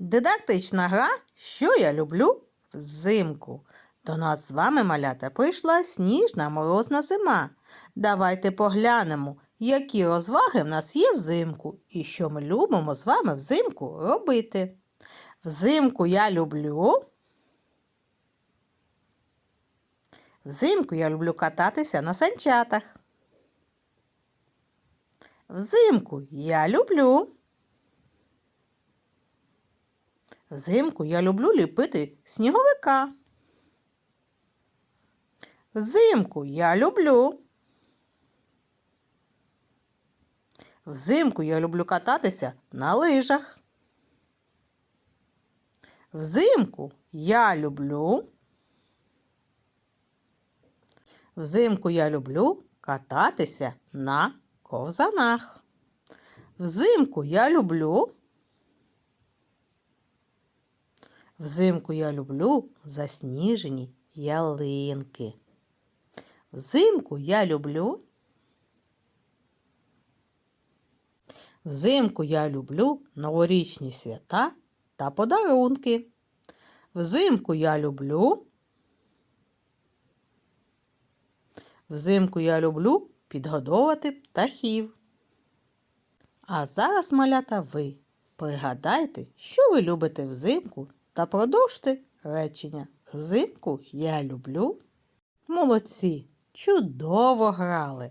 Дидактична гра, що я люблю взимку. До нас з вами, малята, прийшла сніжна морозна зима. Давайте поглянемо, які розваги в нас є взимку і що ми любимо з вами взимку робити. Взимку я люблю. Взимку я люблю кататися на санчатах. Взимку я люблю. Взимку я люблю ліпити сніговика. Взимку я люблю. Взимку я люблю кататися на лижах. Взимку я люблю. Взимку я люблю кататися на ковзанах. Взимку я люблю. Взимку я люблю засніжені ялинки. Взимку я люблю. Взимку я люблю новорічні свята та подарунки. Взимку я люблю. Взимку я люблю підгодовувати птахів. А зараз, малята, ви пригадайте, що ви любите взимку та продовжте речення. Зимку я люблю. Молодці, чудово грали.